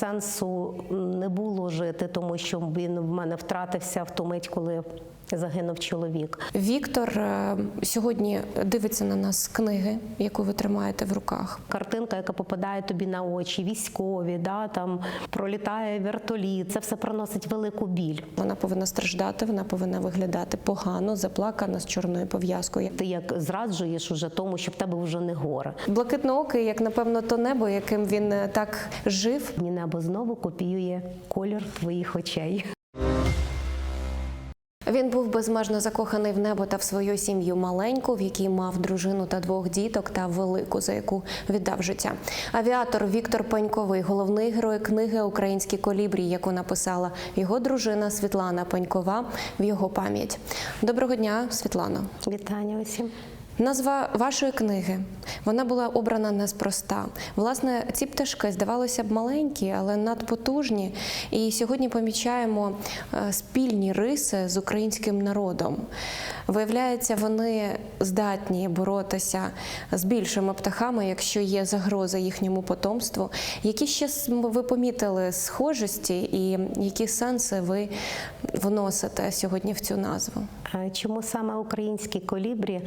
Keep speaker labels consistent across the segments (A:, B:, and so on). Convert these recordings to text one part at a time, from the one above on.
A: сенсу не було жити, тому що він в мене втратився в ту мить, коли загинув чоловік.
B: Віктор е, сьогодні дивиться на нас книги, яку ви тримаєте в руках.
A: Картинка, яка попадає тобі на очі, військові, да, там пролітає вертоліт, це все приносить велику біль.
B: Вона повинна страждати, вона повинна виглядати погано, заплакана з чорною пов'язкою.
A: Ти як зраджуєш уже тому, що в тебе вже не горе.
B: Блакитноокий, як напевно, то небо, яким він е, так жив.
A: Ні, небо знову копіює колір твоїх очей.
B: Він був безмежно закоханий в небо та в свою сім'ю маленьку, в якій мав дружину та двох діток, та велику, за яку віддав життя. Авіатор Віктор Паньковий, головний герой книги Українські колібрі, яку написала його дружина Світлана Панькова в його пам'ять. Доброго дня, Світлана.
A: Вітання усім.
B: Назва вашої книги вона була обрана неспроста. Власне, ці пташки здавалося б маленькі, але надпотужні. І сьогодні помічаємо е, спільні риси з українським народом. Виявляється, вони здатні боротися з більшими птахами, якщо є загроза їхньому потомству. Які ще ви помітили схожості, і які сенси ви вносите сьогодні в цю назву?
A: Е, Чому саме українські колібрі?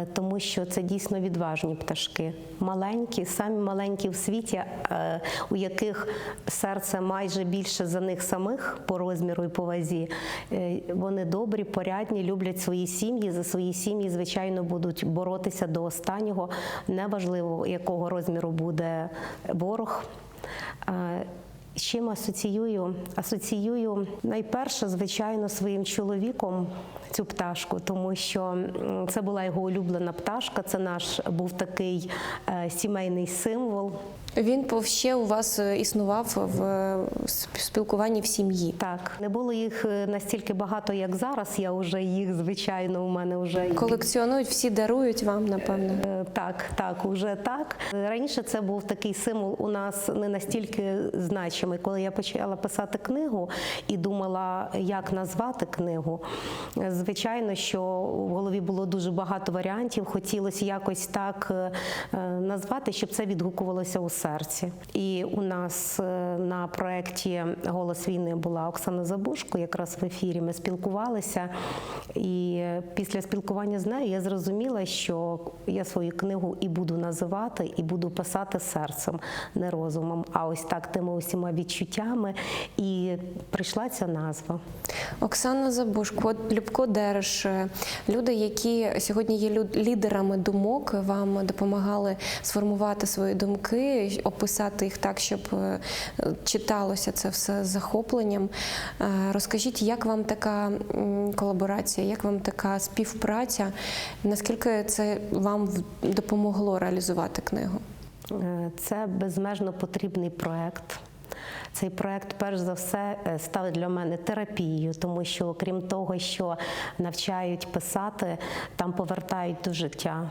A: Е, Тому що це дійсно відважні пташки, маленькі, самі маленькі в світі, е, у яких серце майже більше за них самих по розміру і по вазі. Е, Вони добрі, порядні, люблять свої сім'ї. За свої сім'ї, звичайно, будуть боротися до останнього. Неважливо, якого розміру буде ворог. З чим асоціюю? Асоціюю найперше, звичайно, своїм чоловіком цю пташку, тому що це була його улюблена пташка. Це наш був такий е, сімейний символ.
B: Він ще у вас е, існував в спілкуванні в сім'ї.
A: Так, не було їх е, настільки багато, як зараз. Я вже їх, звичайно, у мене вже
B: Колекціонують, всі дарують вам, напевно.
A: Е, Так, так, уже так. Раніше це був такий символ у нас не настільки значимий. Коли я почала писати книгу і думала, як назвати книгу, звичайно, що в голові було дуже багато варіантів. Хотілося якось так назвати, щоб це відгукувалося у серці. І у нас е, на проєкті Голос війни була Оксана Забушко, якраз в ефірі ми спілкувалися. І після спілкування з нею я зрозуміла, що я свою книгу і буду називати, і буду писати серцем, не розумом, а ось так тими усіма відчуттями. І прийшла ця назва.
B: Оксана Забушко, Любко Дереш, е, люди, які сьогодні є лідерами думок, вам допомагали сформувати свої думки, описати їх так, щоб е, читалося це все з захопленням. Е, Розкажіть, як вам така колаборація, як вам така співпраця? Наскільки це вам допомогло реалізувати книгу?
A: Е, Це безмежно потрібний проект. Цей проект, перш за все, став для мене терапією, тому що, окрім того, що навчають писати, там повертають до життя,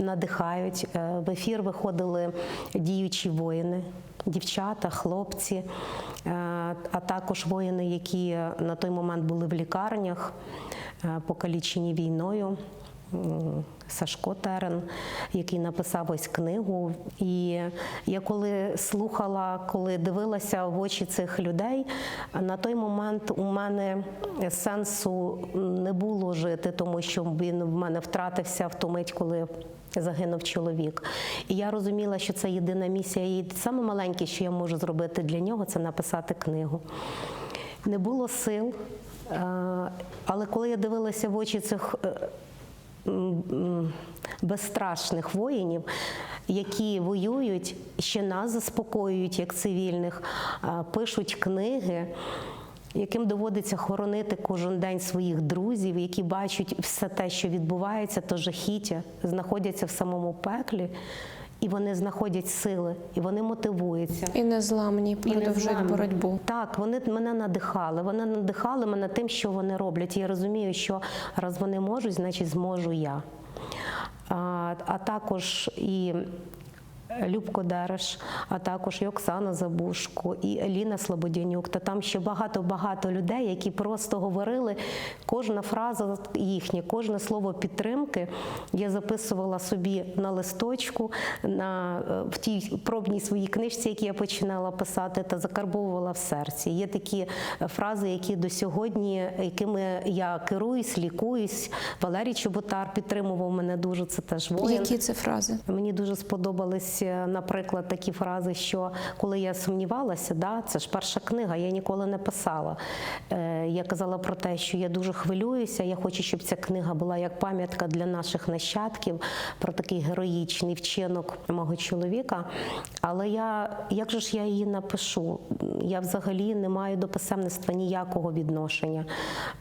A: надихають. Е, В ефір виходили діючі воїни, дівчата, хлопці, е, а також воїни, які на той момент були в лікарнях, е, покалічені війною. Сашко Терен, який написав ось книгу. І я коли слухала, коли дивилася в очі цих людей, на той момент у мене сенсу не було жити, тому що він в мене втратився в ту мить, коли загинув чоловік. І я розуміла, що це єдина місія. І саме маленьке, що я можу зробити для нього, це написати книгу. Не було сил, е, але коли я дивилася в очі цих е, безстрашних воїнів, які воюють, ще нас заспокоюють як цивільних, пишуть книги. Яким доводиться хоронити кожен день своїх друзів, які бачать все те, що відбувається, то жахіття, знаходяться в самому пеклі, і вони знаходять сили, і вони мотивуються.
B: І незламні продовжують боротьбу.
A: Так, вони мене надихали. Вони надихали мене тим, що вони роблять. І я розумію, що раз вони можуть, значить зможу я. А, а також і Любко Дереш, а також і Оксана Забушко, і Еліна Слободянюк. Та там ще багато-багато людей, які просто говорили кожна фраза їхня, кожне слово підтримки. Я записувала собі на листочку, на, е, в тій пробній своїй книжці, які я починала писати, та закарбовувала в серці. Є такі е, фрази, які до сьогодні, якими я керуюсь, лікуюсь. Валерій Чоботар підтримував мене дуже. Це теж воїн.
B: Які це фрази?
A: Мені дуже сподобались, е, наприклад, такі фрази, що коли я сумнівалася, да, це ж перша книга, я ніколи не писала. Е, я казала про те, що я дуже хвилююся. Я хочу, щоб ця книга була як пам'ятка для наших нащадків про такий героїчний вчинок мого чоловіка. Але я як же ж я її напишу? Я взагалі не маю до писемництва ніякого відношення.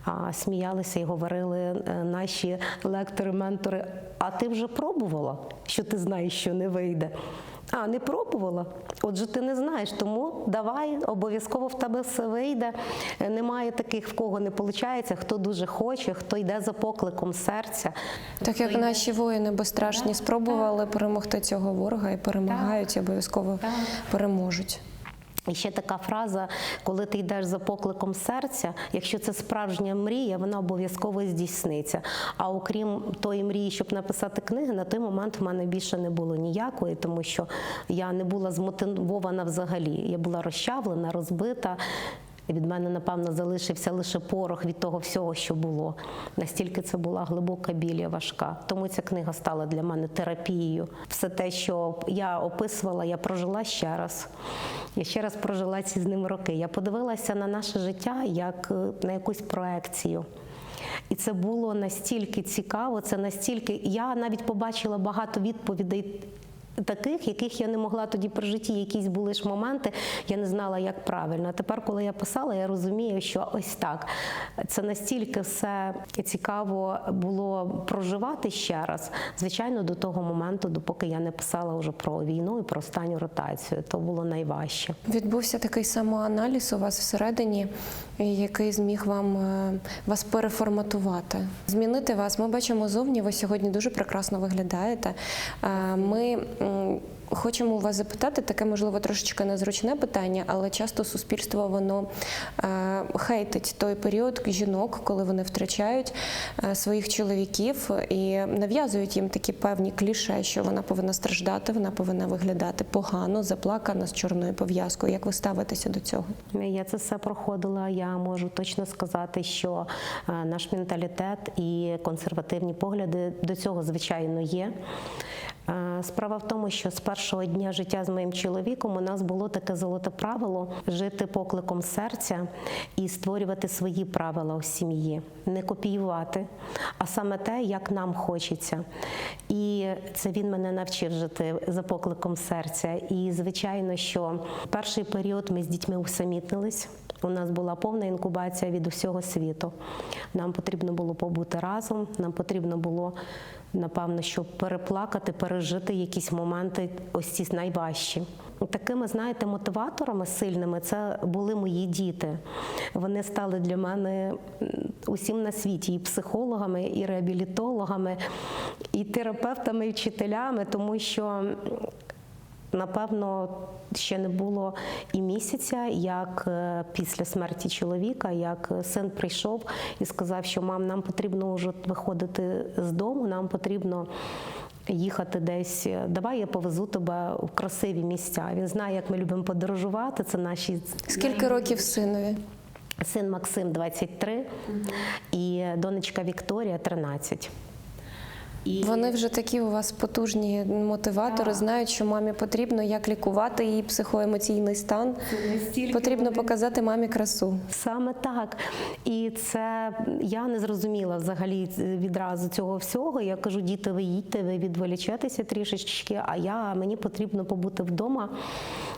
A: А сміялися і говорили е, наші лектори, ментори. А ти вже пробувала, що ти знаєш, що не вийде. А, не пробувала. Отже, ти не знаєш, тому давай, обов'язково в тебе все вийде. Е, Немає таких, в кого не виходить, хто дуже хоче, хто йде за покликом серця.
B: Так як наші воїни безстрашні спробували перемогти цього ворога і перемагають, і обов'язково переможуть.
A: І ще така фраза, коли ти йдеш за покликом серця, якщо це справжня мрія, вона обов'язково здійсниться. А окрім тої мрії, щоб написати книги, на той момент в мене більше не було ніякої, тому що я не була змотивована взагалі. Я була розчавлена, розбита. Від мене, напевно, залишився лише порох від того всього, що було. Настільки це була глибока біль, важка. Тому ця книга стала для мене терапією. Все те, що я описувала, я прожила ще раз. Я ще раз прожила ці з ним роки. Я подивилася на наше життя як е, на якусь проекцію. І це було настільки цікаво, це настільки. Я навіть побачила багато відповідей. Таких, яких я не могла тоді при житті, якісь були ж моменти, я не знала, як правильно. А тепер, коли я писала, я розумію, що ось так. Це настільки все цікаво було проживати ще раз. Звичайно, до того моменту, допоки я не писала вже про війну і про останню ротацію, то було найважче.
B: Відбувся такий самоаналіз у вас всередині, який зміг вам е, вас переформатувати, змінити вас. Ми бачимо зовні. Ви сьогодні дуже прекрасно виглядаєте. Е, Ми хочемо вас запитати таке, можливо, трошечки незручне питання, але часто суспільство воно е, хейтить той період жінок, коли вони втрачають е, своїх чоловіків і нав'язують їм такі певні кліше, що вона повинна страждати, вона повинна виглядати погано, заплакана з чорною пов'язкою. Як ви ставитеся до цього?
A: Я це все проходила. Я можу точно сказати, що е, наш менталітет і консервативні погляди до цього, звичайно, є. Справа в тому, що з першого дня життя з моїм чоловіком у нас було таке золоте правило жити покликом серця і створювати свої правила у сім'ї, не копіювати, а саме те, як нам хочеться. І це він мене навчив жити за покликом серця. І звичайно, що перший період ми з дітьми усамітнились. У нас була повна інкубація від усього світу. Нам потрібно було побути разом, нам потрібно було, напевно, щоб переплакати, пережити якісь моменти, ось ці найважчі. Такими, знаєте, мотиваторами сильними це були мої діти. Вони стали для мене усім на світі, і психологами, і реабілітологами, і терапевтами, і вчителями, тому що Напевно, ще не було і місяця, як е, після смерті чоловіка, як син прийшов і сказав, що мам, нам потрібно вже виходити з дому, нам потрібно їхати десь. Давай я повезу тебе в красиві місця. Він знає, як ми любимо подорожувати. Це наші
B: Скільки років синові?
A: син Максим 23 і донечка Вікторія 13. І
B: Вони вже такі у вас потужні мотиватори, знають, що мамі потрібно як лікувати її психоемоційний стан. Потрібно показати мамі красу.
A: Саме так. І це я не зрозуміла взагалі відразу цього всього. Я кажу, діти, ви їдьте, ви відволічетеся трішечки, а я мені потрібно побути вдома.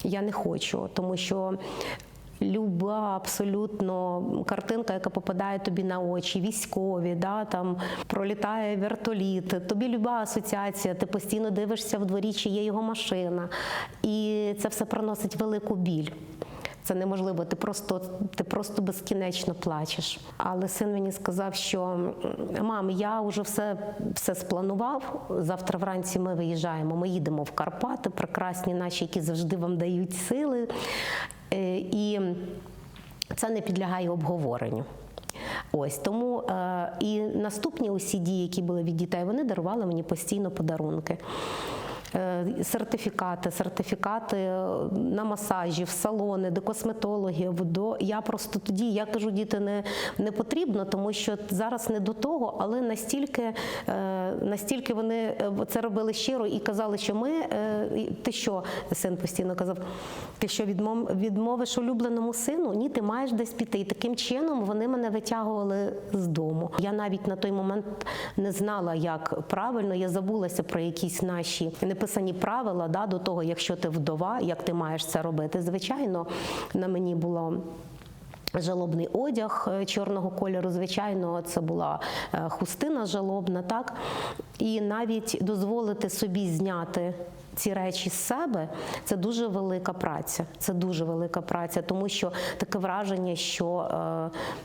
A: Я не хочу, тому що. Люба абсолютно картинка, яка попадає тобі на очі, військові, да, там пролітає вертоліт, тобі люба асоціація, ти постійно дивишся в дворі, чи є його машина. І це все приносить велику біль. Це неможливо. Ти просто, ти просто безкінечно плачеш. Але син мені сказав, що мам, я вже все, все спланував. Завтра вранці ми виїжджаємо. Ми їдемо в Карпати, прекрасні наші, які завжди вам дають сили. Е, І це не підлягає обговоренню. Ось тому е, і наступні усі дії, які були від дітей, вони дарували мені постійно подарунки. Е, Сертифікати, сертифікати е, на масажі, в салони, до косметологів. До я просто тоді я кажу, діти не, не потрібно, тому що зараз не до того, але настільки, е, настільки вони це робили щиро і казали, що ми ти що, син постійно казав, ти що відмовиш улюбленому сину? Ні, ти маєш десь піти. І таким чином вони мене витягували з дому. Я навіть на той момент не знала, як правильно. Я забулася про якісь наші неписані правила да, до того, якщо ти вдова, як ти маєш це робити. Звичайно, на мені було. Жалобний одяг е, чорного кольору, звичайно, це була е, хустина жалобна, так і навіть дозволити собі зняти ці речі з себе це дуже велика праця. Це дуже велика праця, тому що таке враження, що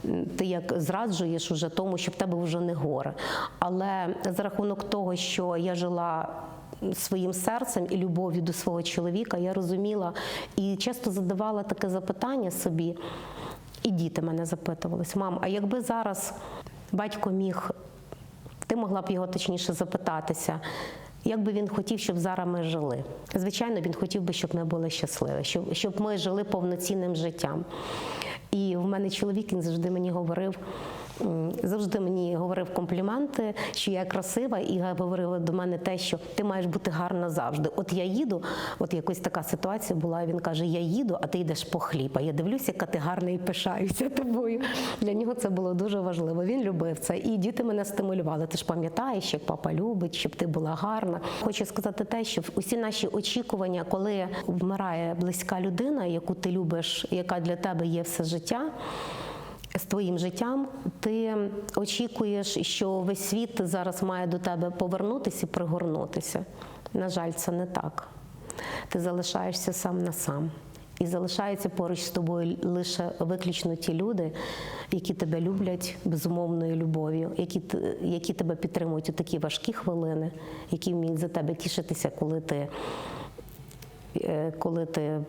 A: е, ти як зраджуєш уже тому, що в тебе вже не горе. Але за рахунок того, що я жила своїм серцем і любов'ю до свого чоловіка, я розуміла і часто задавала таке запитання собі. І діти мене запитувались, мам, а якби зараз батько міг, ти могла б його точніше запитатися, як би він хотів, щоб зараз ми жили. Звичайно, він хотів би, щоб ми були щасливі, щоб, щоб ми жили повноцінним життям. І в мене чоловік він завжди мені говорив. Завжди мені говорив компліменти, що я красива, і говорили до мене те, що ти маєш бути гарна завжди. От я їду, от якось така ситуація була. Він каже: Я їду, а ти йдеш по хліб. А я дивлюся, яка ти гарна і пишаюся тобою. Для нього це було дуже важливо. Він любив це. І діти мене стимулювали. Ти ж пам'ятаєш, як папа любить, щоб ти була гарна. Хочу сказати те, що усі наші очікування, коли вмирає близька людина, яку ти любиш, яка для тебе є все життя. З твоїм життям ти очікуєш, що весь світ зараз має до тебе повернутися і пригорнутися. На жаль, це не так. Ти залишаєшся сам на сам. І залишаються поруч з тобою лише виключно ті люди, які тебе люблять безумовною любов'ю, які, які тебе підтримують у такі важкі хвилини, які вміють за тебе тішитися, коли ти коли ти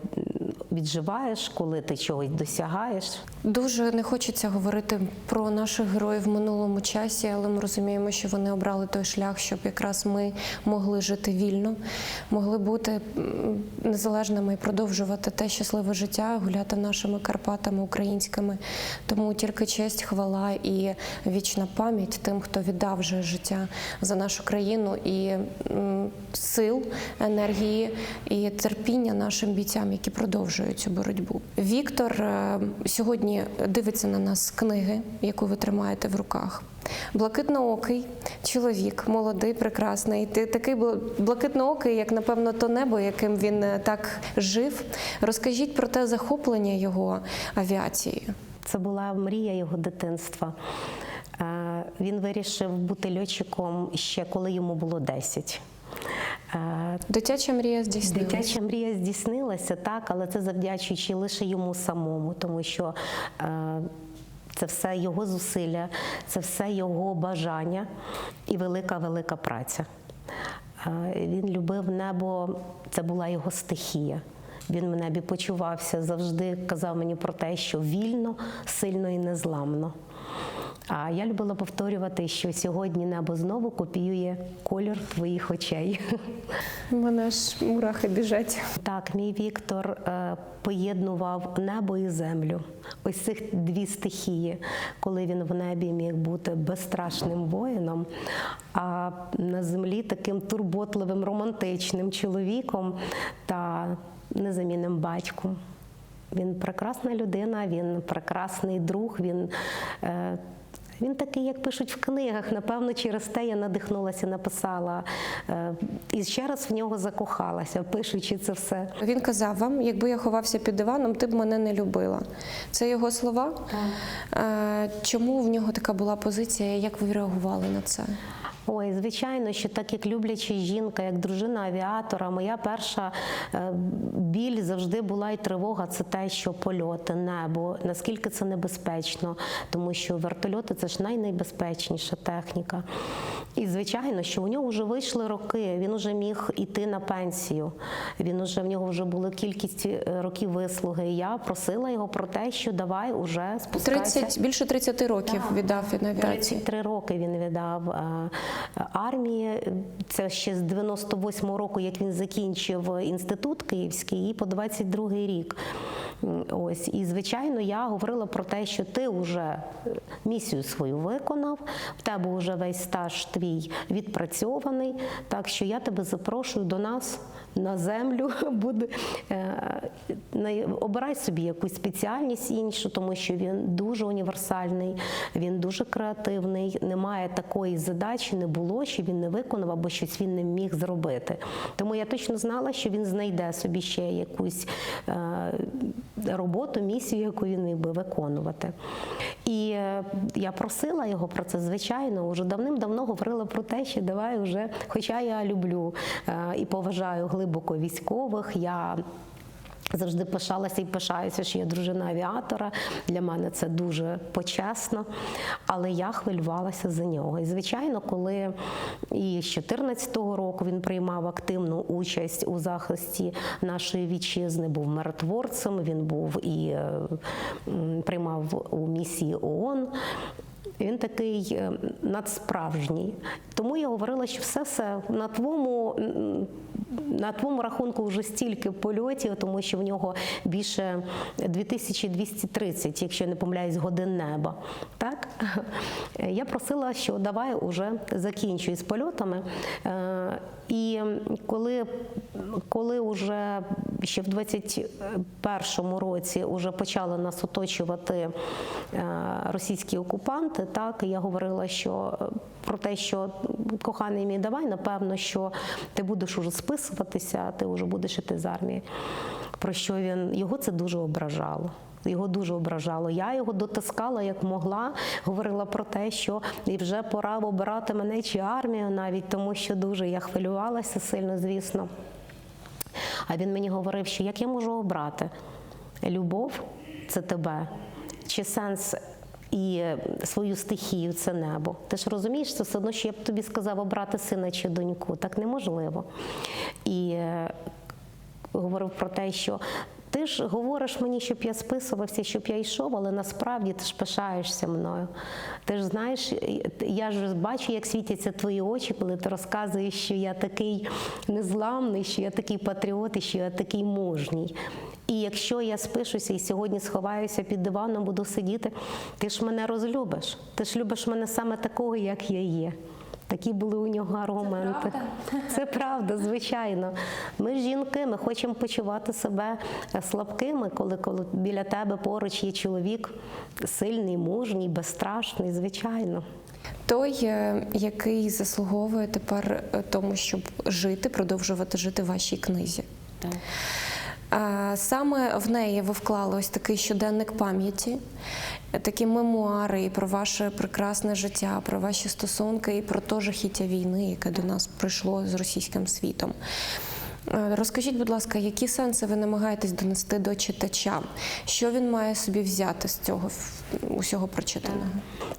A: відживаєш, коли ти чогось досягаєш.
B: Дуже не хочеться говорити про наших героїв в минулому часі, але ми розуміємо, що вони обрали той шлях, щоб якраз ми могли жити вільно, могли бути незалежними і продовжувати те щасливе життя, гуляти нашими Карпатами українськими. Тому тільки честь, хвала і вічна пам'ять тим, хто віддав вже життя за нашу країну і сил, енергії і терпіння нашим бійцям, які продовжують цю боротьбу. Віктор е, сьогодні дивиться на нас з книги, яку ви тримаєте в руках. Блакитноокий чоловік, молодий, прекрасний. Ти такий бл- блакитноокий, як напевно, то небо, яким він е, так жив. Розкажіть про те захоплення його авіацією.
A: Це була мрія його дитинства. Е, Він вирішив бути льотчиком ще коли йому було 10. Е,
B: Дитяча мрія здійснилася.
A: Дитяча мрія здійснилася, так, але це завдячуючи лише йому самому, тому що е, це все його зусилля, це все його бажання і велика, велика праця. Е, Він любив небо, це була його стихія. Він в небі почувався, завжди казав мені про те, що вільно, сильно і незламно. А я любила повторювати, що сьогодні небо знову копіює колір твоїх очей.
B: У мене ж мурахи біжать.
A: Так, мій Віктор е, поєднував небо і землю. Ось цих дві стихії, коли він в небі міг бути безстрашним воїном, а на землі таким турботливим, романтичним чоловіком та незамінним батьком. Він прекрасна людина, він прекрасний друг. Він, е, він такий, як пишуть в книгах. Напевно, через те я надихнулася, написала е, і ще раз в нього закохалася, пишучи це все.
B: Він казав вам, якби я ховався під диваном, ти б мене не любила. Це його слова. Так. Чому в нього така була позиція? Як ви реагували на це?
A: Ой, звичайно, що так як любляча жінка, як дружина авіатора, моя перша е, біль завжди була і тривога. Це те, що польоти, небо, наскільки це небезпечно, тому що вертольоти це ж найнебезпечніша техніка. І звичайно, що у нього вже вийшли роки. Він вже міг іти на пенсію. Він уже в нього вже була кількість е, років вислуги. І я просила його про те, що давай уже спускайся.
B: 30, більше 30 років віддав він авіації.
A: 33 роки він віддав е, армії. Це ще з 98-го року, як він закінчив інститут київський, і по 22-й рік. Ось і звичайно, я говорила про те, що ти вже місію свою виконав, в тебе вже весь стаж твій відпрацьований. Так що я тебе запрошую до нас на землю. Буде е, обирай собі якусь спеціальність іншу, тому що він дуже універсальний, він дуже креативний. Немає такої задачі, не було, що він не виконав або щось він не міг зробити. Тому я точно знала, що він знайде собі ще якусь е, роботу, місію, яку він міг би виконувати. І е, я просила його про це, звичайно, вже давним-давно говорила про те, що давай вже, хоча я люблю і поважаю глибоко військових, я Завжди пишалася і пишаюся, що я дружина авіатора. Для мене це дуже почесно. Але я хвилювалася за нього. І звичайно, коли і з 2014 року він приймав активну участь у захисті нашої вітчизни, був миротворцем, він був і приймав у місії ООН. Він такий е, надсправжній. Тому я говорила, що все все на твоєму, на твоєму рахунку вже стільки польотів, тому що в нього більше 2230, якщо я не помиляюсь, годин неба. Так? Я просила, що давай уже закінчуй з польотами. Е, І коли, коли уже ще в 21-му році вже почали нас оточувати е, російські окупанти, так я говорила, що е, про те, що коханий мій, давай, напевно, що ти будеш уже списуватися, ти вже будеш іти з армії. Про що він його це дуже ображало. Його дуже ображало. Я його дотискала як могла, говорила про те, що і вже пора обирати мене чи армію, навіть тому що дуже я хвилювалася сильно, звісно. А він мені говорив, що як я можу обрати любов це тебе, чи сенс і свою стихію це небо. Ти ж розумієш, це все одно, що я б тобі сказав обрати сина чи доньку. Так неможливо. І е, говорив про те, що ти ж говориш мені, щоб я списувався, щоб я йшов, але насправді ти ж пишаєшся мною. Ти ж знаєш, я ж бачу, як світяться твої очі, коли ти розказуєш, що я такий незламний, що я такий патріот і що я такий мужній. І якщо я спишуся і сьогодні сховаюся під диваном, буду сидіти, ти ж мене розлюбиш. Ти ж любиш мене саме такого, як я є. Такі були у нього аргументи. Це правда, звичайно. Ми жінки, ми хочемо почувати себе слабкими, коли, коли біля тебе поруч є чоловік сильний, мужній, безстрашний, звичайно.
B: Той, е, який заслуговує тепер е, тому, щоб жити, продовжувати жити в вашій книзі. А, Саме в неї ви вклали ось такий щоденник пам'яті, такі мемуари і про ваше прекрасне життя, про ваші стосунки і про то жахіття війни, яке до нас прийшло з російським світом. Е, Розкажіть, будь ласка, які сенси ви намагаєтесь донести до читача? Що він має собі взяти з цього усього прочитаного?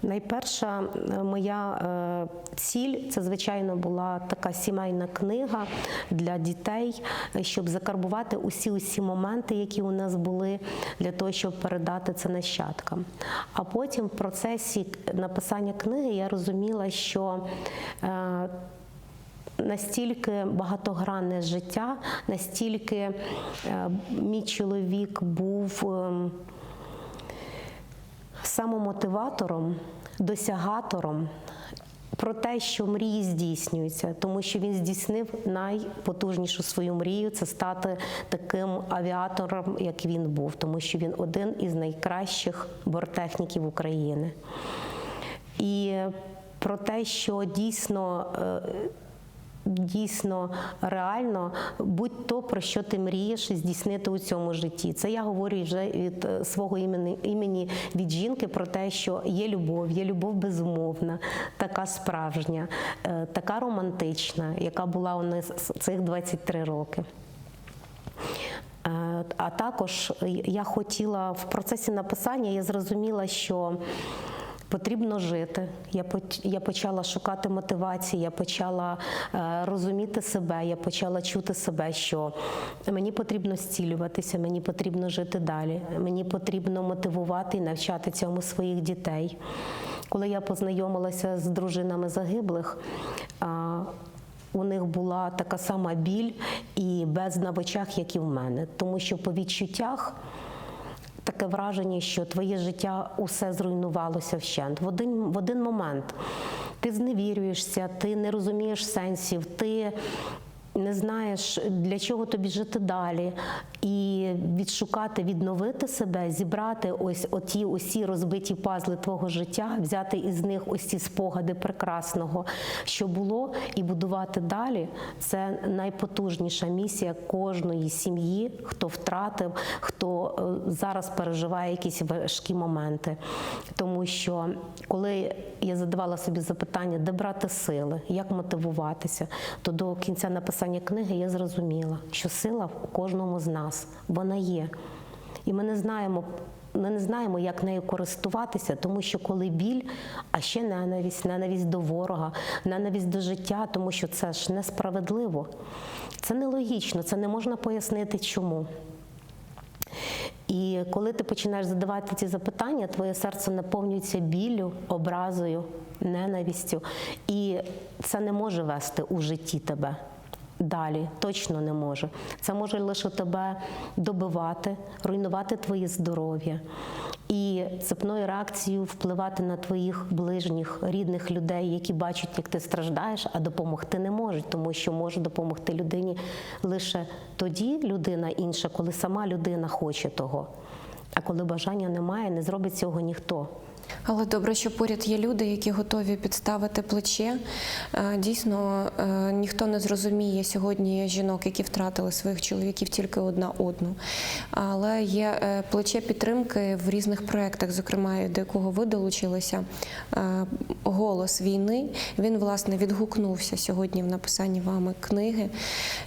A: Найперша е, моя е, ціль це, звичайно, була така сімейна книга для дітей, щоб закарбувати усі усі моменти, які у нас були, для того, щоб передати це нащадкам. А потім в процесі написання книги я розуміла, що Настільки багатогранне життя, настільки е, мій чоловік був ем, самомотиватором, досягатором про те, що мрії здійснюються, тому що він здійснив найпотужнішу свою мрію це стати таким авіатором, як він був, тому що він один із найкращих бортехніків України. І про те, що дійсно. Дійсно реально будь то, про що ти мрієш здійснити у цьому житті. Це я говорю вже від е, свого імені, імені від жінки про те, що є любов, є любов безумовна, така справжня, е, така романтична, яка була у нас цих 23 роки. Е, А також я хотіла в процесі написання, я зрозуміла, що потрібно жити. Я я почала шукати мотивації, я почала е, розуміти себе, я почала чути себе, що мені потрібно зцілюватися, мені потрібно жити далі, мені потрібно мотивувати і навчати цьому своїх дітей. Коли я познайомилася з дружинами загиблих, у них була така сама біль і бездна в очах, як і в мене. Тому що по відчуттях таке враження, що твоє життя усе зруйнувалося вщент. В один, в один момент ти зневірюєшся, ти не розумієш сенсів, ти не знаєш, для чого тобі жити далі, і відшукати, відновити себе, зібрати ось оті усі розбиті пазли твого життя, взяти із них ось ці спогади прекрасного, що було, і будувати далі. Це найпотужніша місія кожної сім'ї, хто втратив, хто е, зараз переживає якісь важкі моменти. Тому що коли я задавала собі запитання, де брати сили, як мотивуватися, то до кінця написання книги я зрозуміла, що сила у кожному з нас вона є. І ми не знаємо. Ми не знаємо, як нею користуватися, тому що коли біль, а ще ненависть, ненависть до ворога, ненависть до життя, тому що це ж несправедливо. Це нелогічно, це не можна пояснити чому. І коли ти починаєш задавати ці запитання, твоє серце наповнюється біллю, образою, ненавистю, і це не може вести у житті тебе. Далі точно не може. Це може лише тебе добивати, руйнувати твоє здоров'я і цепною реакцією впливати на твоїх ближніх, рідних людей, які бачать, як ти страждаєш, а допомогти не можуть, тому що може допомогти людині лише тоді людина інша, коли сама людина хоче того. А коли бажання немає, не зробить цього ніхто.
B: Але добре, що поряд є люди, які готові підставити плече. Е, Дійсно, е, ніхто не зрозуміє сьогодні жінок, які втратили своїх чоловіків тільки одна одну. Але є е, плече підтримки в різних проєктах, зокрема, до якого ви долучилися. Голос війни. Він власне відгукнувся сьогодні в написанні вами книги.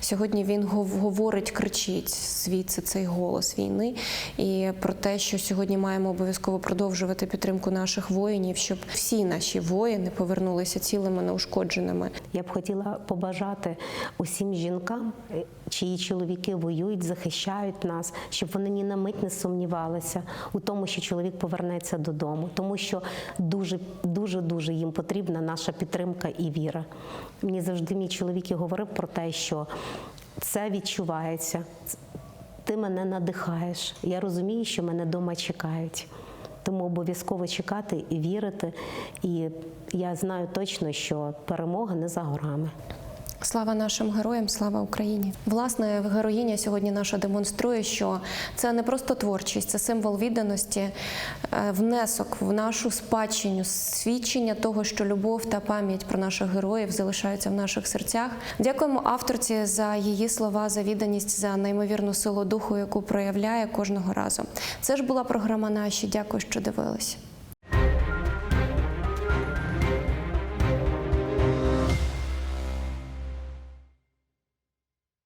B: Сьогодні він гов- говорить, кричить звідси цей голос війни і про те, що сьогодні маємо обов'язково продовжувати підтримку наших воїнів, щоб всі наші воїни повернулися цілими неушкодженими.
A: Я б хотіла побажати усім жінкам, чиї чоловіки воюють, захищають нас, щоб вони ні на мить не сумнівалися у тому, що чоловік повернеться додому, тому що дуже, дуже, дуже їм потрібна наша підтримка і віра. Мені завжди мій чоловік і говорив про те, що це відчувається. Ти мене надихаєш. Я розумію, що мене вдома чекають. Тому обов'язково чекати і вірити. І я знаю точно, що перемога не за горами.
B: Слава нашим героям, слава Україні! Власне, героїня сьогодні наша демонструє, що це не просто творчість, це символ відданості, е, внесок в нашу спадщину, свідчення того, що любов та пам'ять про наших героїв залишаються в наших серцях. Дякуємо авторці за її слова, за відданість, за неймовірну силу духу, яку проявляє кожного разу. Це ж була програма наші. Дякую, що дивились.